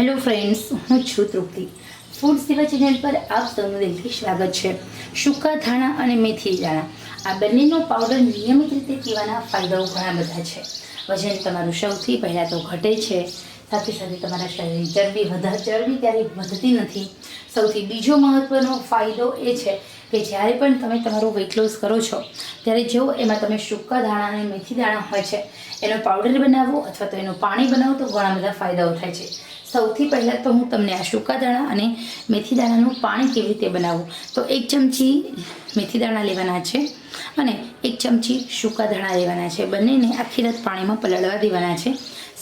Hello friends હું છું તૃપ્તિ. Food સેવા ચેનલ પર આપ સૌનું દિલથી સ્વાગત છે. સૂકા ધાણા અને મેથી દાણા. આ બંનેનો પાવડર નિયમિત રીતે પીવાના ફાયદાઓ ઘણા બધા છે. વજન તમારું સૌથી પહેલાં તો ઘટે છે. સાથે સાથે તમારા શરીરની ચરબી વધારે ચરબી ક્યારેય વધતી નથી. સૌથી બીજો મહત્ત્વનો ફાયદો એ છે કે જ્યારે પણ તમે તમારું વેઇટ લોસ કરો છો, ત્યારે જો એમાં તમે સૂકા દાણા અને મેથી દાણા હોય છે, એનો પાવડર બનાવો અથવા તો એનું પાણી બનાવો, તો ઘણા બધા ફાયદાઓ થાય છે. સૌથી પહેલાં તો હું તમને આ સૂકા દાણા અને મેથી દાણાનું પાણી કેવી રીતે બનાવવું તો એક ચમચી મેથી દાણા લેવાના છે અને એક ચમચી સૂકા દાણા લેવાના છે. બંનેને આખી રાત પાણીમાં પલળવા દેવાના છે.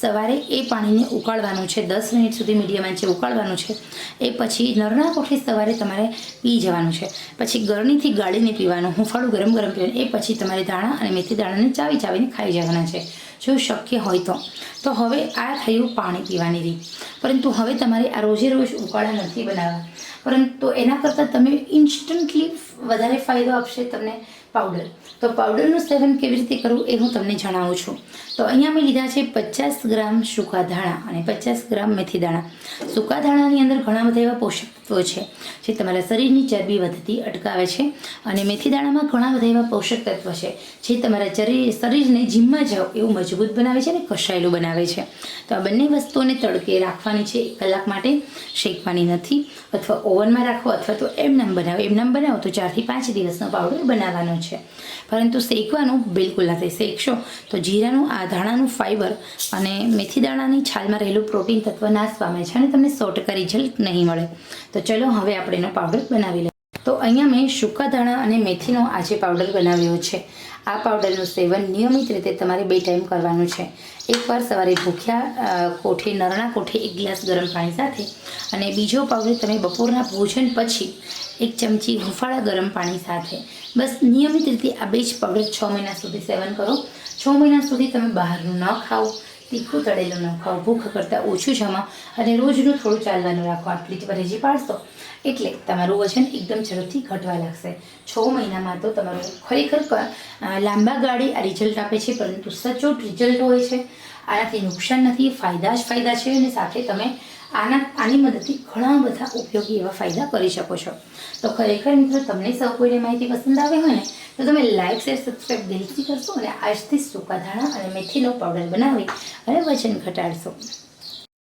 સવારે એ પાણીને ઉકાળવાનું છે. દસ મિનિટ સુધી મીડિયમ આંચે ઉકાળવાનું છે, એ પછી નરના કોઠી સવારે તમારે પી જવાનું છે. પછી ગરણીથી ગાળીને પીવાનું, હુંફાળું ગરમ ગરમ પીવાનું, એ પછી તમારે દાણા અને મેથી દાણાને ચાવી ચાવીને ખાઈ જવાના છે. જો શક્ય હોય તો. તો હવે આ થયું પાણી પીવાની રીત. પરંતુ હવે તમારે આ રોજે રોજ ઉકાળા નથી બનાવવા. પરંતુ એના કરતાં તમે ઇન્સ્ટન્ટલી વધારે ફાયદો આપશે તમને પાવડર. તો પાવડરનું સેવન કેવી રીતે કરવું એ હું તમને જણાવું છું. તો અહીંયા મેં લીધા છે પચાસ ગ્રામ સૂકા ધાણા અને પચાસ ગ્રામ મેથી દાણા. સૂકા ધાણાની અંદર ઘણા બધા એવા પોષક તત્વો છે, જે તમારા શરીરની ચરબી વધતી અટકાવે છે અને મેથી દાણામાં ઘણા બધા એવા પોષક તત્વો છે, જે તમારા શરીર શરીરને જીમમાં જાઓ એવું મજબૂત બનાવે છે અને કસાયેલું બનાવે છે. તો આ બંને વસ્તુઓને તડકે રાખવાની છે એક કલાક માટે, શેકવાની નથી અથવા ઓવનમાં રાખો અથવા તો એમનામ બનાવો. એમનામ બનાવો તો ચારથી પાંચ દિવસનો પાવડર બનાવવાનો છે. પરંતુ શેકવાનું બિલકુલ નથી શેકશો તો જીરાનું, આ ધાણાનું ફાઈબર અને મેથી દાણાની છાલમાં રહેલું પ્રોટીન તત્વ નાશ પામે છે અને તમને સો ટકા રિઝલ્ટ નહીં મળે. તો ચલો હવે આપણે એનો પાવડર બનાવી લઈએ. તો અહીંયા મેં સૂકા દાણા અને મેથીનો આજે પાવડર બનાવ્યો છે. આ પાવડરનું સેવન નિયમિત રીતે તમારે બે ટાઈમ કરવાનું છે. એકવાર સવારે ભૂખ્યા કોઠે, નરણા કોઠે એક ગ્લાસ ગરમ પાણી સાથે અને બીજો પાવડર તમે બપોરના ભોજન પછી એક ચમચી હુંફાળા ગરમ પાણી સાથે. બસ નિયમિત રીતે આ બે જ પાવડર છ મહિના સુધી સેવન કરો. છ મહિના સુધી તમે બહારનું ન ખાઓ. તીખું તળેલું ન ખાઓ ભૂખ કરતાં ઓછું જમા અને રોજનું થોડું ચાલવાનું રાખો આટલી જ પરેજી પાડશો. એટલે તમારું વજન એકદમ ઝડપથી ઘટવા લાગશે. છ મહિનામાં તો તમારું ખરેખર લાંબા ગાળે આ રિઝલ્ટ આપે છે, પરંતુ સચોટ રિઝલ્ટ હોય છે. આનાથી નુકસાન નથી, ફાયદા જ ફાયદા છે અને સાથે તમે આના, આની મદદથી ઘણા બધા ઉપયોગી એવા ફાયદા કરી શકો છો. તો ખરેખર મિત્રો, તમને સૌ કોઈને માહિતી પસંદ આવે હોય ને તો તમે લાઇક શેર સબસ્ક્રાઈબ દિલથી કરશો અને આજથી સૂકા ધાણા અને મેથીનો પાવડર બનાવી અને વજન ઘટાડશો.